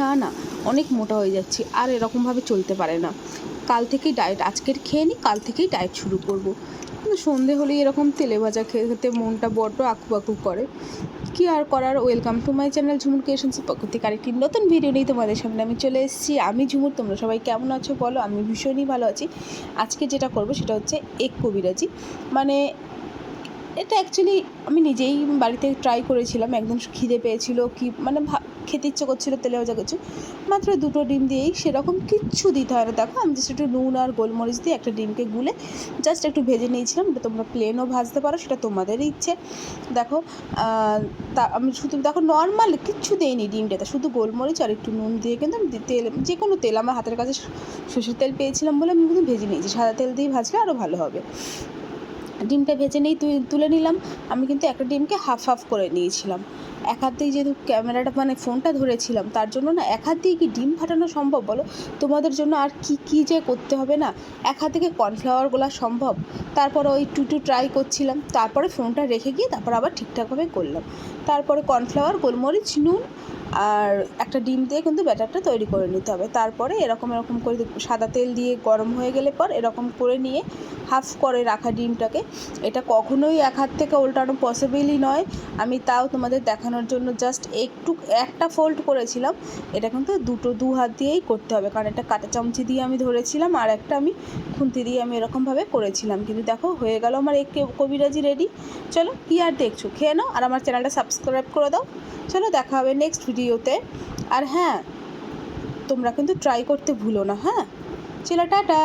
না না, অনেক মোটা হয়ে যাচ্ছি আর এরকমভাবে চলতে পারে না। কাল থেকেই ডায়েট আজকের খেয়ে নিই কাল থেকেই ডায়েট শুরু করব। কিন্তু সন্ধে হলেই এরকম তেলে ভাজা খেয়ে খেতে মনটা বড্ড আঁকু বাকু করে। কি আর করার? Welcome to my channel Jhumur ক্রিয়েশনসের পক্ষ থেকে আরেকটি নতুন ভিডিও নিয়ে তোমাদের সামনে আমি চলে এসেছি। আমি ঝুমুর, তোমরা সবাই কেমন আছো বলো? আমি ভীষণই ভালো আছি। আজকে যেটা করব সেটা হচ্ছে এক কবিরাজি। মানে এটা অ্যাকচুয়ালি আমি নিজেই বাড়িতে ট্রাই করেছিলাম। একদম খিদে পেয়েছিল কি মানে খেতে ইচ্ছে করছিল তেলে ভাজা কিছু মাত্র দুটো ডিম দিয়েই সেরকম কিচ্ছু দিতে হয় না। দেখো, আমি জাস্ট একটু নুন আর গোলমরিচ দিয়ে একটা ডিমকে গুলে জাস্ট একটু ভেজে নিয়েছিলাম। এটা তোমরা প্লেনও ভাজতে পারো, সেটা তোমাদেরই ইচ্ছে। দেখো তা আমি শুধু দেখো নর্মাল কিচ্ছু দেইনি ডিমটাতে শুধু গোলমরিচ আর একটু নুন দিয়ে কিন্তু আমি তেল যে কোনো তেল, আমার হাতের কাছে সর্ষের তেল পেয়েছিলাম বলে আমি কিন্তু ভেজে নিয়েছি। সাদা তেল দিয়ে ভাজলে আরও ভালো হবে। ডিমটা ভেজে নিয়ে তু- তুলে নিলাম। আমি কিন্তু একটা ডিমকে হাফ হাফ করে নিয়েছিলাম। এক হাত দিয়ে যেহেতু ক্যামেরাটা মানে ফোনটা ধরেছিলাম, তার জন্য না এক হাত দিয়ে কি ডিম ফাটানো সম্ভব বলো? তোমাদের জন্য আর কি কি যে করতে হবে না? এক হাত থেকে কর্নফ্লাওয়ার গোলা সম্ভব। তারপরে ওই টু টু ট্রাই করছিলাম, তারপরে ফোনটা রেখে গিয়ে তারপর আবার ঠিকঠাকভাবে করলাম। তারপরে কর্নফ্লাওয়ার গোলমরিচ, নুন আর একটা ডিম দিয়ে কিন্তু ব্যাটারটা তৈরি করে নিতে হবে। তারপরে এরকম এরকম করে সাদা তেল দিয়ে গরম হয়ে গেলে পর এরকম করে নিয়ে হাফ করে রাখা ডিমটাকে। এটা কখনোই এক হাত থেকে উল্টানো পসিবলই নয়। আমি তাও তোমাদের দেখানোর জন্য জাস্ট একটু, একটা ফোল্ড করেছিলাম। এটা কিন্তু দুটো, দু হাত দিয়েই করতে হবে। কারণ এটা কাঁটা চামচি দিয়ে আমি ধরেছিলাম, আর একটা আমি খুন্তি দিয়ে আমি এরকমভাবে করেছিলাম। কিন্তু দেখো, হয়ে গেল আমার এক কবিরাজি রেডি চলো, কি আর দেখছ? খেয়ে নাও, আর আমার চ্যানেলটা সাবস্ক্রাইব করে দাও। চলো, দেখা হবে নেক্সট ভিডিওতে আর হ্যাঁ তোমরা কিন্তু ট্রাই করতে ভুলো না হ্যাঁ? চলো, টাটা!